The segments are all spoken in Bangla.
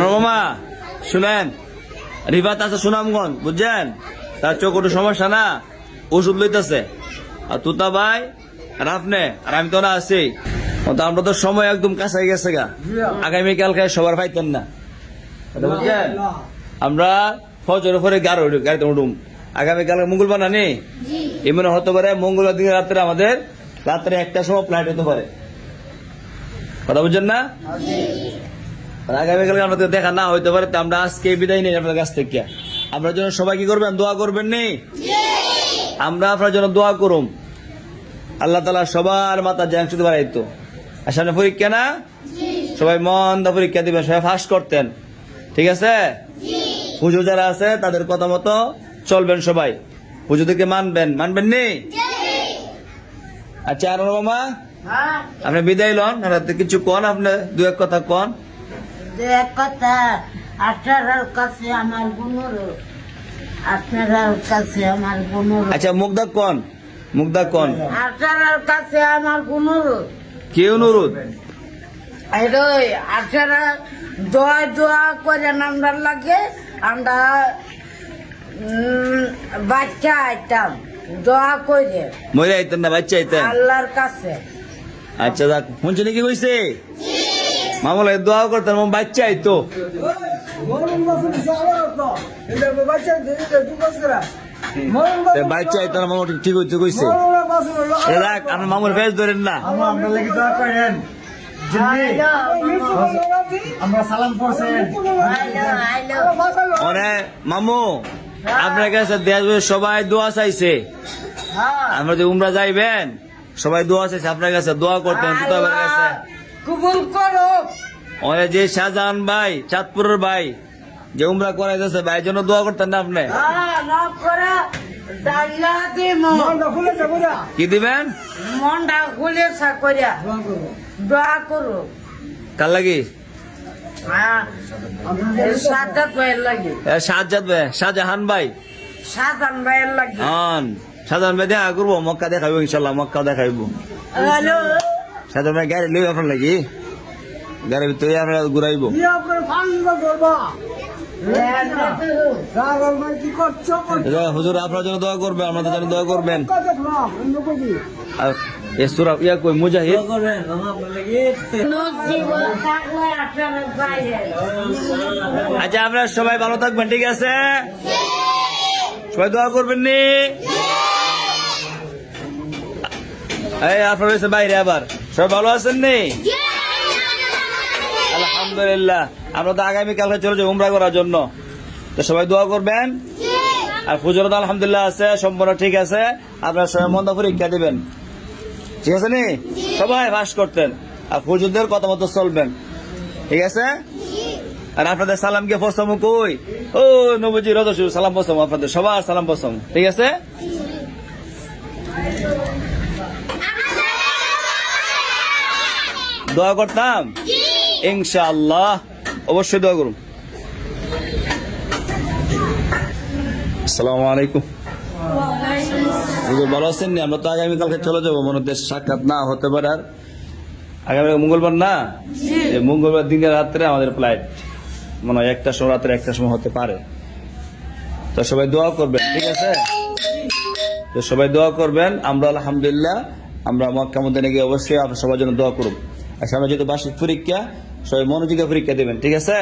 মামা শুনেন রিফাত আছে সুনামগঞ্জ বুঝছেন? তার চোখ একটু সমস্যা না? ওষুধ লইতেছে। আর তুতা ভাই আর আপনি আর আমি তো না আছি। আমরা তো সময় একদম কাছে গেছে গা। আগামীকালকে সবার পাইতেন না। বুঝছেন? আমরা ফজর পরে গাড়ি উঠি গাড়িতে উঠুম। আগামীকালকে মঙ্গলবার না নেই এমন হতে পারে মঙ্গলবার দিন রাত্রে আমাদের রাত্রে একটা সময় ফ্লাইট হতে পারে। কথা বুঝছেন না? আগামীকালকে আমাদের দেখা না হইতে পারে আমরা আজকে বিদায় নেই আপনার কাছ থেকে। আপনার জন্য সবাই কি করবেন? দোয়া করবেন নি? আমরা আপনার জন্য দোয়া করুম। আল্লাহ তালা সবার মাথা জ্যাংশ দিবার তো আর সামনে পরীক্ষা না? সবাই মন দা পরীক্ষা দিবেন সবাই ফাঁস করতেন। ঠিক আছে? পুজো যারা আছে তাদের কথা মতো চলবেন সবাই। পুজো থেকে মানবেন। মানবেন নি? আচ্ছা আর মামা? হ্যাঁ। আপনি বিদায় লন কিছু কন আপনি? দু এক কথা কন। এক কথা আপনার কাছে আমার গুণর আপনার কাছে আমার গুণর। আচ্ছা মুগ্ধা কন? মুগ্ধা কন? আপনার কাছে আমার গুণর। কি অনুরোধ? আপনারা দোয়া দোয়া করে আমরা লাগে আমরা বাচ্চা আইতাম দোয়া করে মরে আইতেন না বাচ্চা আইতেন। আল্লাহর কাছে। আচ্ছা যাক শুনছেন কি কইছে? মামলা দোয়া করতেন আমার বাচ্চা আইতো তে। বাচ্চা আইতো না মামা ঠিক হইতে কইছে। মামুর ফেস ধরেন না। আমরা লেগে দোয়া করেন জিন্নি আমরা সালাম করছেন মামু আপনার কাছে দেশ সবাই দোয়া চাইছে। হ্যাঁ। আমরা যে উমরা যাইবেন সবাই দোয়া চাইছে আপনার কাছে দোয়া করতেন কাছে। কবুল করো। ওই যে শাহজাহান ভাই চাঁদপুরের ভাই যে উমরা করাইতেছে ভাই জন্য দোয়া করতেন না আপনি? কি দিবেন? মনটা খুলে করিয়া দোয়া করো। কার। লাগি? হ্যাঁ শাহজাদ ভাই শাহজাহান ভাই। ভাইয়ের লাগে। শাহজাহান ভাই দেখা করব মক্কা দেখাইবো ইনশাল্লাহ মক্কা দেখাইবো। হ্যালো। শাহজাহান ভাই গাড়ি লই আপনার লাগি? গাড়ির ভিতরে আমরা ঘুরাইবো। হুজুর আপনার জন্য দোয়া করবেন আমাদের জন্য দোয়া করবেন। আর সুরা ইয়া কই মুজাহিদ? আচ্ছা আপনারা সবাই ভালো থাকবেন ঠিক আছে? সবাই দোয়া করবেন নি? এই আপনার রয়েছে বাইরে আবার। সবাই ভালো আছেন নি আলহামদুলিল্লাহ। আমরা তো আগামীকালকে চলে যাব উমরা করার জন্য। তো সবাই দোয়া করবেন। আর পুজোর তো আলহামদুলিল্লাহ আছে সম্পূর্ণ ঠিক আছে। আপনারা সবাই মন্দ পরীক্ষা দিবেন। ঠিক আছে নি? সবাই ভাস করতেন। আর পুজোদের কথা মতো চলবেন। ঠিক আছে? আর আপনাদের সালামকে পছন্দ কই? ও নবজি রদ সালাম পছন্দ আপনাদের। সবার সালাম পছন্দ ঠিক আছে? দোয়া করতাম? ইনশাআল্লাহ। অবশ্যই দোয়া করুন। আসসালামু আলাইকুম ভালো আছেন নি? আমরা তো আগামীকালকে চলে যাব। মনে হচ্ছে সাক্ষাৎ না হতে পারে আর। আগামী মঙ্গলবার না? এই মঙ্গলবার দিনে রাত্রে আমাদের ফ্লাইট মনে হয় একটা সময় রাত্রে একটা সময় হতে পারে। তো সবাই দোয়া করবেন ঠিক আছে? তো সবাই দোয়া করবেন। আমরা আলহামদুলিল্লাহ আমরা মক্কা মধ্যে গিয়ে অবশ্যই আপনার সবার জন্য দোয়া করুন। আর সামনে যেহেতু বার্ষিক পরীক্ষা সবাই মনোযোগে পরীক্ষা দেবেন ঠিক আছে?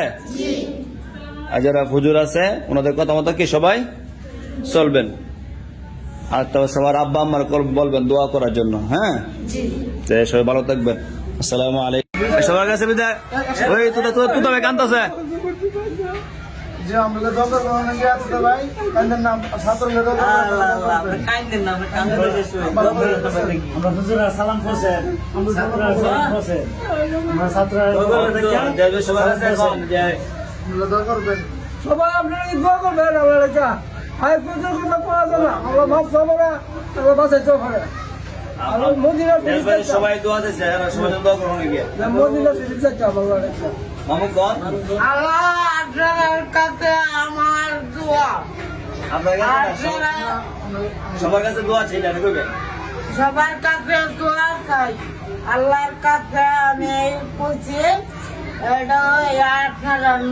আর যারা হুজুর আছে ওনাদের কথা মতো কি সবাই চলবেন? আর তো সবার আব্বা আম্মার বলবেন দোয়া করার জন্য হ্যাঁ? সবাই ভালো থাকবেন। আসসালামু আলাইকুম। সবার কাছে বিদায়। ওই তোদের তোদের তুটা ভাই কান্দাছে যে আমরা দরকার করোনা গিয়ে আছে তো ভাই কান্দের নাম ছাত্রদের আমরা হুজুরা সালাম করছেন আমরা ছাত্ররা সালাম করছেন আমরা ছাত্ররা আমরা দোয়া করবেন সবাই আপনারা কি দোয়া করবেন আমরা লেখা হাই পুজোর কথা পাওয়া যাবে না আমরা ভাব সবারা আমরা হবে আমরা মদিনা সবাই দোয়া দিছে সবাই দোয়া করুন গিয়ে মদিনা যাচ্ছে আমার আল্লাহ আপনার কাছে আমার দোয়া। আপনার সবার কাছে দোয়া ছিল এটা কইবেন সবার কাছে দোয়া চাই। আল্লাহর কাছে আমি এই কইছি এটা আপনার সালাম